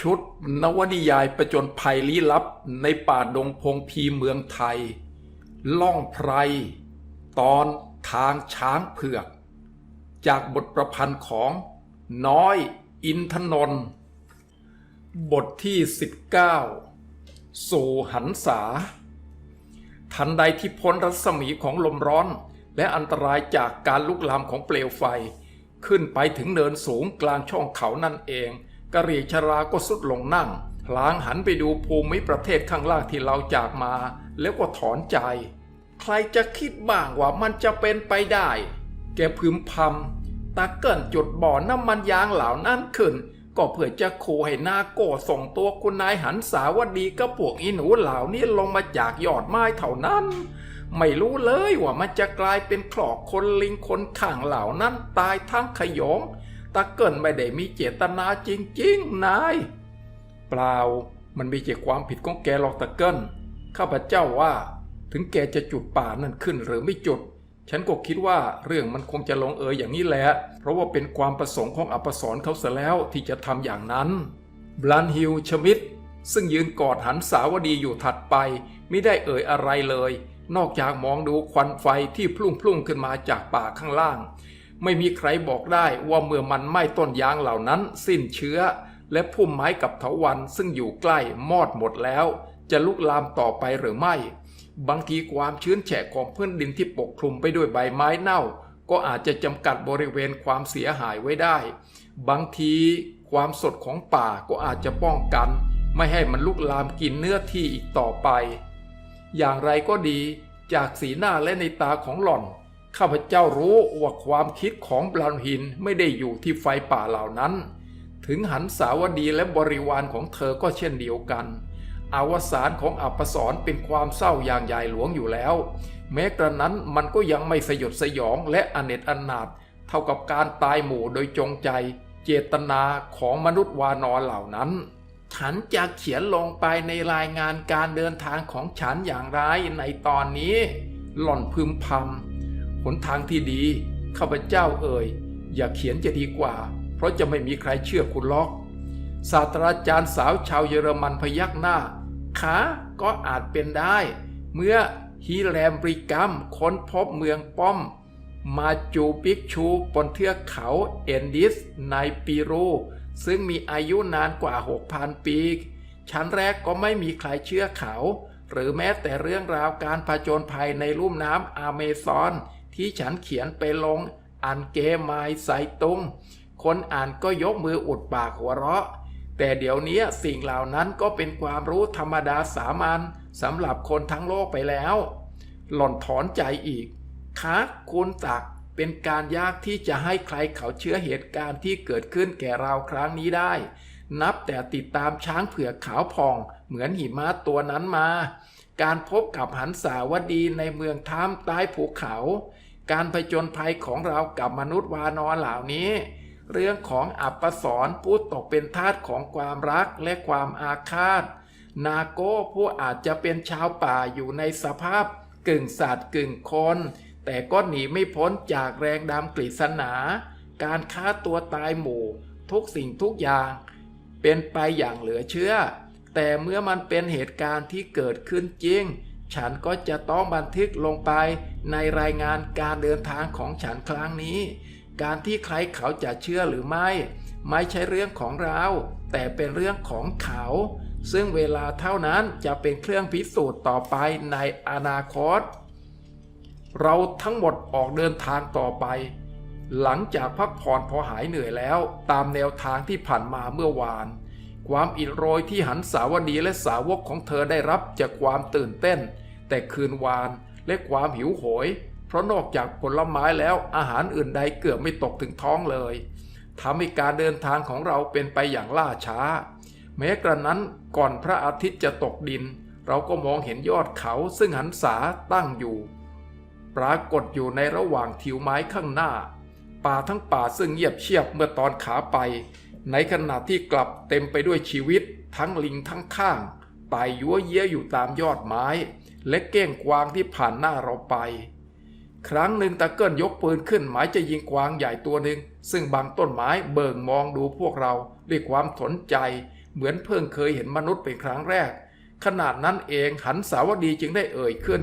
ชุดนวนิยายประจนภัยลี้ลับในป่าดงพงพีเมืองไทย ล่องไพร ตอนทางช้างเผือก จากบทประพันธ์ของน้อยอินทนนท์บทที่ 19 สู่หันษา ทันใดที่พ้นรัศมีของลมร้อน และอันตรายจากการลุกลามของเปลวไฟ ขึ้นไปถึงเนินสูงกลางช่องเขานั่นเอง กะเหรียชราก็สุดลงนั่งพลางหันไปดูภูมิประเทศข้างล่างที่เราจากมา แล้วก็ถอนใจ ใครจะคิดบ้างว่ามันจะเป็นไปได้ แกพึมพำตาเกินจุดบ่อน้ำมันยางเหล่านั้นขึ้น ก็เพื่อจะขู่ให้นาโกส่งตัวคุณนายหันสาวดีกับพวกอีหนูเหล่านี้ลงมาจากยอดไม้เท่านั้นไม่รู้เลยว่ามันจะกลายเป็นคลอกคนลิงคนข้างเหล่านั้นตายทั้งขยง ตาเกิลไม่ได้มีเจตนาจริงๆ นาย เปล่า มันมีเจตความผิดของแกหรอกตาเกิลข้าพเจ้าว่า ถึงแกจะจุดป่านั่นขึ้นหรือไม่จุด ฉันก็คิดว่าเรื่องมันคงจะลงเอยอย่างนี้แหละ เพราะว่าเป็นความประสงค์ของอัปสรเขาเสียแล้วที่จะทำอย่างนั้น บลันฮิลชมิดซึ่งยืนกอดหันสาวดีอยู่ถัดไป ไม่ได้เอ่ยอะไรเลย นอกจากมองดูควันไฟที่พุ่งพุ่งขึ้นมาจากป่าข้างล่าง ไม่มีใครบอกได้ว่าเมื่อมันไหม้ต้นยางเหล่านั้น สิ้นเชื้อ และพุ่มไม้กับเถาวันซึ่งอยู่ใกล้มอดหมดแล้ว จะลุกลามต่อไปหรือไม่ บางทีความชื้นแฉะของพื้นดินที่ปกคลุมไปด้วยใบไม้เน่า ก็อาจจะจำกัดบริเวณความเสียหายไว้ได้ บางทีความสดของป่าก็อาจจะป้องกัน ไม่ให้มันลุกลามกินเนื้อที่อีกต่อไป อย่างไรก็ดีจากสีหน้าและในตาของหล่อน ข้าพเจ้ารู้ว่าความคิดของบรานหินไม่ได้อยู่ที่ไฟป่าเหล่านั้น ถึงหันสาวดีและบริวารของเธอก็เช่นเดียวกัน อวสานของอัปสรเป็นความเศร้าอย่างใหญ่หลวงอยู่แล้ว แม้กระนั้นมันก็ยังไม่สยดสยองและอเนจอนาถเท่ากับการตายหมู่โดยจงใจ เจตนาของมนุษย์วานอนเหล่านั้น ฉันจะเขียนลงไปในรายงานการเดินทางของฉันอย่างไรในตอนนี้ หล่อนพึมพำ หนทางที่ดีข้าพเจ้าเอ่ย อย่าเขียนจะดีกว่า เพราะจะไม่มีใครเชื่อคุณล็อก ศาสตราจารย์สาวชาวเยอรมันพยักหน้าขาก็อาจเป็นได้ เมื่อฮีแลมบริกัมค้นพบเมืองป้อม มาจูปิกชูบนเทือกเขาเอนดิสในปีรูซึ่งมีอายุนานกว่า 6,000 ปี ชั้นแรกก็ไม่มีใครเชื่อเขา หรือแม้แต่เรื่องราวการผจญภัยในลุ่มน้ำอเมซอน ที่ฉันเขียนไปลงอันเกมายไซตุง คนอ่านก็ยกมืออุดปากหัวเราะ แต่เดี๋ยวนี้สิ่งเหล่านั้นก็เป็นความรู้ธรรมดาสามัญสำหรับคนทั้งโลกไปแล้ว หล่อนถอนใจอีกคะคุณตักเป็นการยากที่จะให้ใครเขาเชื่อเหตุการณ์ที่เกิดขึ้นแก่เราครั้งนี้ได้ นับแต่ติดตามช้างเผือกขาวผ่องเหมือนหิมะตัวนั้นมา การพบกับหันสาวดีในเมืองท่ามใต้ภูเขา การผจญภัยของเรากับมนุษย์วานอนเหล่านี้ เรื่องของอัปสรผู้ตกเป็นทาสของความรักและความอาฆาต นาโก้ผู้อาจจะเป็นชาวป่าอยู่ในสภาพกึ่งสัตว์กึ่งคน แต่ก็หนีไม่พ้นจากแรงดำกฤษณา การฆ่าตัวตายหมู่ ทุกสิ่งทุกอย่าง เป็นไปอย่างเหลือเชื่อ แต่เมื่อมันเป็นเหตุการณ์ที่เกิดขึ้นจริง ฉันก็จะต้องบันทึกลงไปในรายงานการเดินทางของฉันครั้งนี้ การที่ใครเขาจะเชื่อหรือไม่ ไม่ใช่เรื่องของเรา แต่เป็นเรื่องของเขา ซึ่งเวลาเท่านั้นจะเป็นเครื่องพิสูจน์ต่อไปในอนาคต เราทั้งหมดออกเดินทางต่อไป หลังจากพักผ่อนพอหายเหนื่อยแล้ว ตามแนวทางที่ผ่านมาเมื่อวาน ความอิดโรยที่หันสาวดีและสาวกของเธอได้รับจากความตื่นเต้น แต่คืนวานและความหิวโหย เพราะนอกจากผลไม้แล้วอาหารอื่นใดเกือบไม่ตกถึงท้องเลยทำให้การเดินทางของเราเป็นไปอย่างล่าช้า แม้กระนั้นก่อนพระอาทิตย์จะตกดิน เราก็มองเห็นยอดเขาซึ่งหันษาตั้งอยู่ ปรากฏอยู่ในระหว่างทิวไม้ข้างหน้า ป่าทั้งป่าซึ่งเงียบเชียบเมื่อตอนขาไป ในขณะที่กลับเต็มไปด้วยชีวิตทั้งลิงทั้งข้างไต่ยัวเยี้ยอยู่ตามยอดไม้ และเก้งกวางที่ผ่านหน้าเราไป ครั้งหนึ่งตะเกิลยกปืนขึ้นหมายจะยิงกวางใหญ่ตัวหนึ่งซึ่งบางต้นไม้เบิ่งมองดูพวกเราด้วยความสนใจ เหมือนเพิ่งเคยเห็นมนุษย์เป็นครั้งแรก ขนาดนั้นเองหันสาวดีจึงได้เอ่ยขึ้น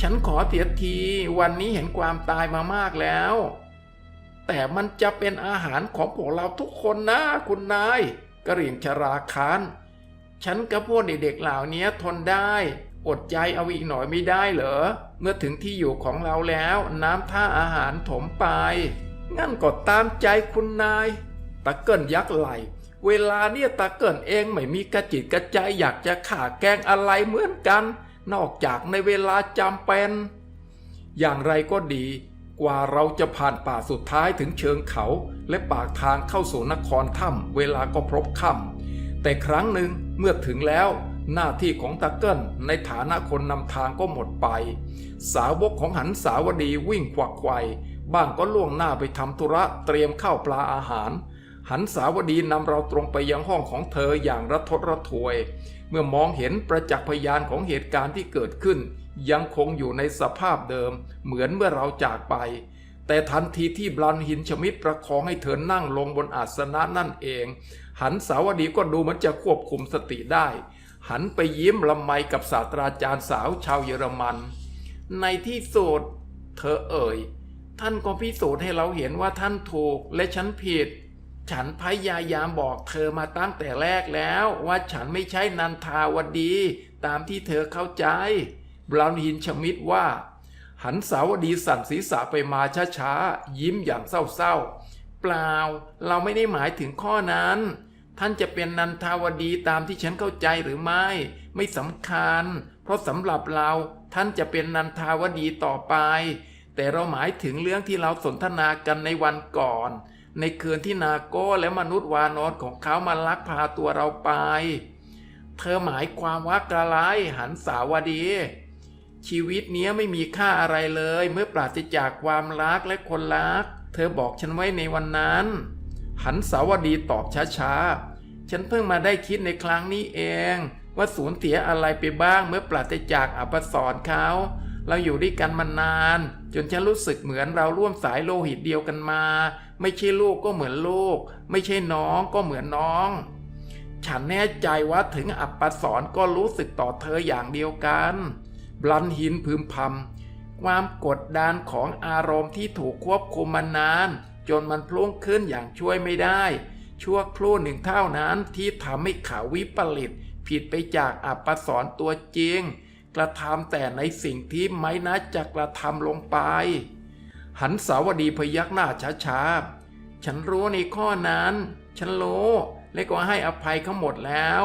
ฉันขอเสียทีวันนี้เห็นความตายมามากแล้ว แต่มันจะเป็นอาหารของพวกเราทุกคนนะคุณนายกระเหรี่ยงชราคานฉันกับพวกเด็กๆเหล่านี้ทนได้ อดใจเอาอีกหน่อยไม่ได้เหรอ เมื่อถึงที่อยู่ของเราแล้วน้ำท่าอาหารถมไป งั้นก็ตามใจคุณนาย ตะเกิลยักไหล เวลาเนี่ยตะเกิลเองไม่มีกระจิตกระใจอยากจะข่าแกงอะไรเหมือนกัน นอกจากในเวลาจำเป็น อย่างไรก็ดี กว่าเราจะผ่านป่าสุดท้ายถึงเชิงเขา และปากทางเข้าสู่นครถ้ำเวลาก็พรบค่ำแต่ครั้งหนึ่งเมื่อถึงแล้ว หน้าที่ของตะเกิลในฐานะคนนำทางก็หมดไป สาวกของหันสาวดีวิ่งควักไขวบ้างก็ล่วงหน้าไปทำธุระเตรียมข้าวปลาอาหาร หันสาวดีนำเราตรงไปยังห้องของเธออย่างระทดระทวย เมื่อมองเห็นประจักษ์พยานของเหตุการณ์ที่เกิดขึ้น ยังคงอยู่ในสภาพเดิมเหมือนเมื่อเราจากไป แต่ทันทีที่บลันหินชมิดประคองให้เธอนั่งลงบนอาสนะนั่นเอง หันสาวดีก็ดูเหมันจะควบคุมสติได้ หันไปยิ้มละไมกับศาสตราจารย์สาวชาวเยอรมัน ในที่สุดเธอเอ่ย ท่านก็พิสูจน์ให้เราเห็นว่าท่านถูกและฉันผิดฉันพยายามบอกเธอมาตั้งแต่แรกแล้ว ว่าฉันไม่ใช่นันทาวดี ตามที่เธอเข้าใจ บราวน์ฮินชมิดว่า หันสาวดีสั่นศีรษะไปมาช้าๆ ยิ้มอย่างเศร้าๆ เปล่า เราไม่ได้หมายถึงข้อนั้น ท่านจะเป็นนันทาวดีตามที่ฉันเข้าใจหรือไม่ ไม่สำคัญ เพราะสำหรับเราท่านจะเป็นนันทาวดีต่อไป แต่เราหมายถึงเรื่องที่เราสนทนากันในวันก่อน ในคืนที่นาโก้และมนุษย์วานอนของเขามาลักพาตัวเราไป เธอหมายความว่ากระไรหันสาวดี ชีวิตเนี้ยไม่มีค่าอะไรเลย เมื่อปราศจากความรักและคนรัก เธอบอกฉันไว้ในวันนั้น หันสาวดีตอบช้าๆ ฉันเพิ่งมาได้คิดในครั้งนี้เอง ว่าสูญเสียอะไรไปบ้างเมื่อปราศจากอัปสรเขาเราอยู่ด้วยกันมานาน จนฉันรู้สึกเหมือนเราร่วมสายโลหิตเดียวกันมา ไม่ใช่ลูกก็เหมือนลูก ไม่ใช่น้องก็เหมือนน้อง ฉันแน่ใจว่าถึงอัปสรก็รู้สึกต่อเธออย่างเดียวกัน บลันหินพึมพำความกดดันของอารมณ์ที่ถูกควบคุมมานาน จนมันพลุ่งขึ้นอย่างช่วยไม่ได้ ชั่วครู่หนึ่งเท่านั้นที่ทำให้เขาวิปริตผิดไปจากอัปสรตัวจริง กระทำแต่ในสิ่งที่ไม่น่าจะกระทำลงไป หันสาวดีพยักหน้าช้าๆ ฉันรู้ในข้อนั้น ฉันรู้และก็ให้อภัยเขาหมดแล้ว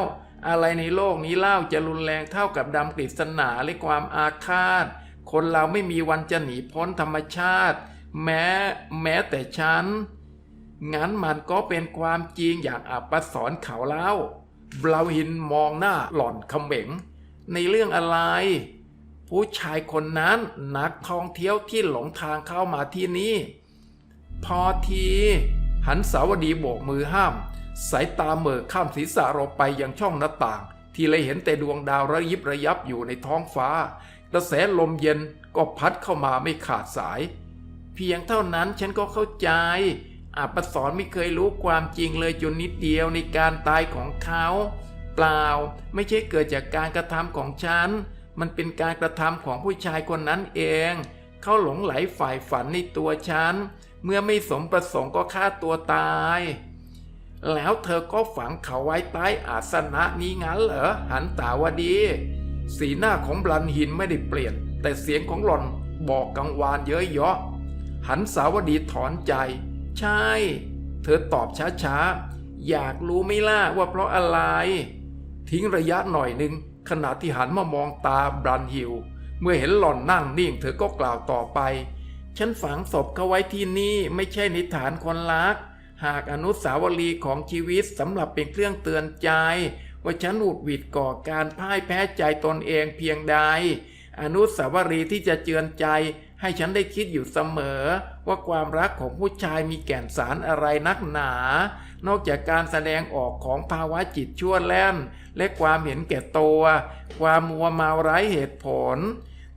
อะไรในโลกนี้เล่าจะรุนแรงเท่ากับดำกฤษณาและความอาฆาต คนเราไม่มีวันจะหนีพ้นธรรมชาติ แม้แม้แต่ฉัน งั้นมันก็เป็นความจริงอย่างอับปสรเขาเล่าบลาวินมองหน้าหล่อนคำเขม็งในเรื่องอะไร ผู้ชายคนนั้นนักท่องเที่ยวที่หลงทางเข้ามาที่นี่ พอที หันสาวดีโบกมือห้าม สายตาเม่อข้ามศีรษะเราไปยังช่องหน้าต่าง ที่เลยเห็นแต่ดวงดาวระยิบระยับอยู่ในท้องฟ้า กระแสลมเย็นก็พัดเข้ามาไม่ขาดสาย เพียงเท่านั้นฉันก็เข้าใจอาปสรไม่เคยรู้ความจริงเลยจนนิดเดียวในการตายของเขา เปล่าไม่ใช่เกิดจากการกระทำของฉัน มันเป็นการกระทำของผู้ชายคนนั้นเอง เขาหลงไหลฝ่ายฝันในตัวฉัน เมื่อไม่สมประสงค์ก็ฆ่าตัวตาย แล้วเธอก็ฝังเขาไว้ใต้อาสนะนี้งั้นเหรอหันตาวดี สีหน้าของบลันหินไม่ได้เปลี่ยน แต่เสียงของหล่อนบอกกังวานเย้ยเยาะหันสาวดีถอนใจ ใช่ เธอตอบช้าๆ อยากรู้ไม่ล่ะว่าเพราะอะไร ทิ้งระยะหน่อยหนึ่งขณะที่หันมามองตาบรันฮิวเมื่อเห็นหล่อนนั่งนิ่งเธอก็กล่าวต่อไป ฉันฝังศพเขาไว้ที่นี่ไม่ใช่ในฐานคนรัก หากอนุสาวรีย์ของชีวิตสำหรับเป็นเครื่องเตือนใจ ว่าฉันหุดหวิดก่อการพ่ายแพ้ใจตนเองเพียงใด อนุสาวรีย์ที่จะเจือนใจ ให้ฉันได้คิดอยู่เสมอ ว่าความรักของผู้ชายมีแก่นสารอะไรนักหนา นอกจากการแสดงออกของภาวะจิตชั่วแล่น และความเห็นแก่ตัว ความมัวเมาไร้เหตุผล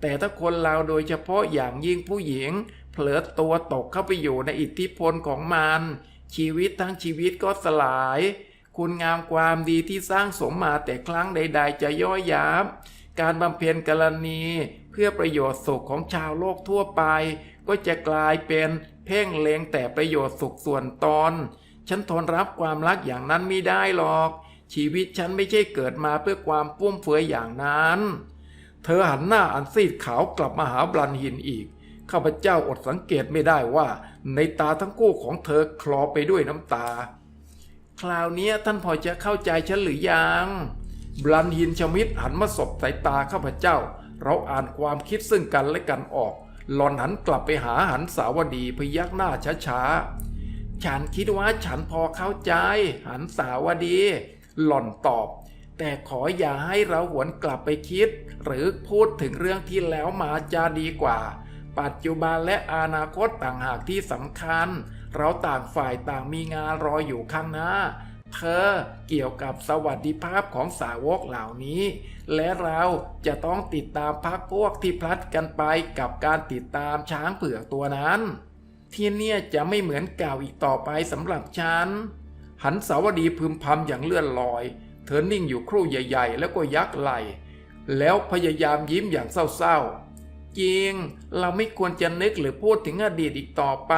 แต่ถ้าคนเราโดยเฉพาะอย่างยิ่งผู้หญิง เผลอตัวตกเข้าไปอยู่ในอิทธิพลของมัน ชีวิตทั้งชีวิตก็สลาย คุณงามความดีที่สร้างสมมาแต่ครั้งใด ๆ จะย่อยยับการบำเพ็ญกรณี เพื่อประโยชน์สุขของชาวโลกทั่วไป ก็จะกลายเป็นเพ่งเลงแต่ประโยชน์สุขส่วนตนฉันทนรับความรักอย่างนั้นไม่ได้หรอก ชีวิตฉันไม่ใช่เกิดมาเพื่อความปุ้มเฟือยอย่างนั้น เธอหันหน้าอันซีดขาวกลับมาหาบรันหินอีก ข้าพเจ้าอดสังเกตไม่ได้ว่า ในตาทั้งคู่ของเธอคลอไปด้วยน้ำตา คราวนี้ท่านพอจะเข้าใจฉันหรือยังบรันหินชมิดหันมาสบสายตาข้าพเจ้า เราอ่านความคิดซึ่งกันและกันออก หลอนหันกลับไปหาหันสาวดีพยักหน้าช้าๆ ฉันคิดว่าฉันพอเข้าใจ หันสาวดี หล่อนตอบ แต่ขออย่าให้เราหวนกลับไปคิด หรือพูดถึงเรื่องที่แล้วมาจะดีกว่า ปัจจุบันและอนาคตต่างหากที่สำคัญ เราต่างฝ่ายต่างมีงานรออยู่ข้างหน้า เธอเกี่ยวกับสวัสดิภาพของสาวกเหล่านี้ และเราจะต้องติดตามพักพวกที่พลัดกันไปกับการติดตามช้างเผือกตัวนั้น ที่เนี่ยจะไม่เหมือนเก่าอีกต่อไปสำหรับฉัน หันสาวดีพึมพำอย่างเลื่อนลอย เธอนิ่งอยู่ครู่ใหญ่ ๆ แล้วก็ยักไหลแล้วพยายามยิ้มอย่างเศร้าๆ จริง เราไม่ควรจะนึกหรือพูดถึงอดีตอีกต่อไป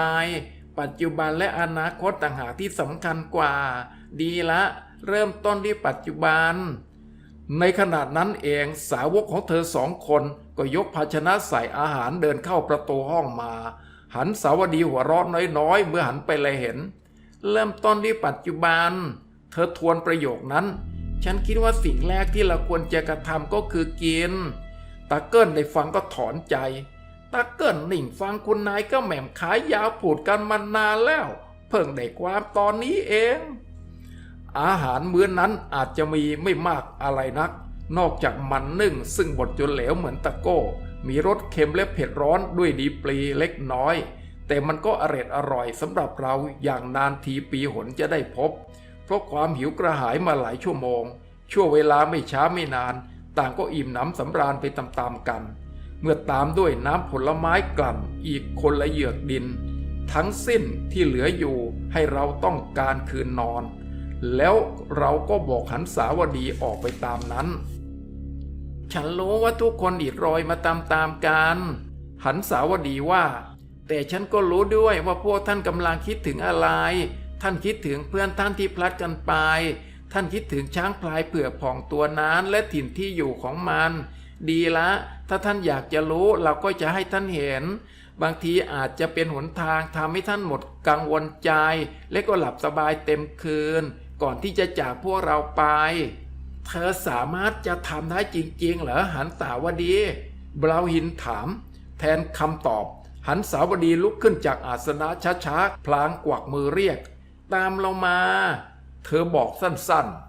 ปัจจุบันและอนาคตต่างหากที่สำคัญกว่า ดีละ เริ่มต้นที่ปัจจุบัน ในขณะนั้นเองสาวกของเธอสองคนก็ยกภาชนะใส่อาหารเดินเข้าประตูห้องมา หันสาวดีหัวเร้อนน้อยๆ เมื่อหันไปเลยเห็น เริ่มต้นที่ปัจจุบัน เธอทวนประโยคนั้น ฉันคิดว่าสิ่งแรกที่เราควรจะกระทำก็คือกิน ตาเกิ้ลได้ฟังก็ถอนใจตาเกิ้ลนิ่งฟังคุณนายก็แหม่มขายยาวผูดกันมานานแล้ว เพิ่งได้ความตอนนี้เอง อาหารมื้อนั้นอาจจะมีไม่มากอะไรนัก นอกจากมันนึ่งซึ่งบดจนเหลวเหมือนตะโก้ มีรสเค็มและเผ็ดร้อนด้วยดีปลีเล็กน้อย แต่มันก็อร่อยอร่อยสำหรับเราอย่างนานทีปีหนจะได้พบ เพราะความหิวกระหายมาหลายชั่วโมง ชั่วเวลาไม่ช้าไม่นาน ต่างก็อิ่มหนำสำราญไปตามๆกัน เมื่อตามด้วยน้ำผลไม้กลั่นอีกคนละเหยือกดิน ทั้งสิ้นที่เหลืออยู่ให้เราต้องการคืนนอน แล้วเราก็บอกหันสาวดีออกไปตามนั้น ฉันรู้ว่าทุกคนอิดรอยมาตามๆกัน หันสาวดีว่า แต่ฉันก็รู้ด้วยว่าพวกท่านกำลังคิดถึงอะไร ท่านคิดถึงเพื่อนท่านที่พลัดกันไป ท่านคิดถึงช้างพลายเผือกผ่องตัวนั้นและถิ่นที่อยู่ของมัน ดีละ ถ้าท่านอยากจะรู้เราก็จะให้ท่านเห็น บางทีอาจจะเป็นหนทางทำให้ท่านหมดกังวลใจ และก็หลับสบายเต็มคืน ก่อนที่จะจากพวกเราไป เธอสามารถจะทำได้จริงๆ เหรอหันสาวดีบราวหินถาม แทนคำตอบ หันสาวดีลุกขึ้นจากอาสนะช้าๆพลางกวักมือเรียก ตามเรามา เธอบอกสั้นๆ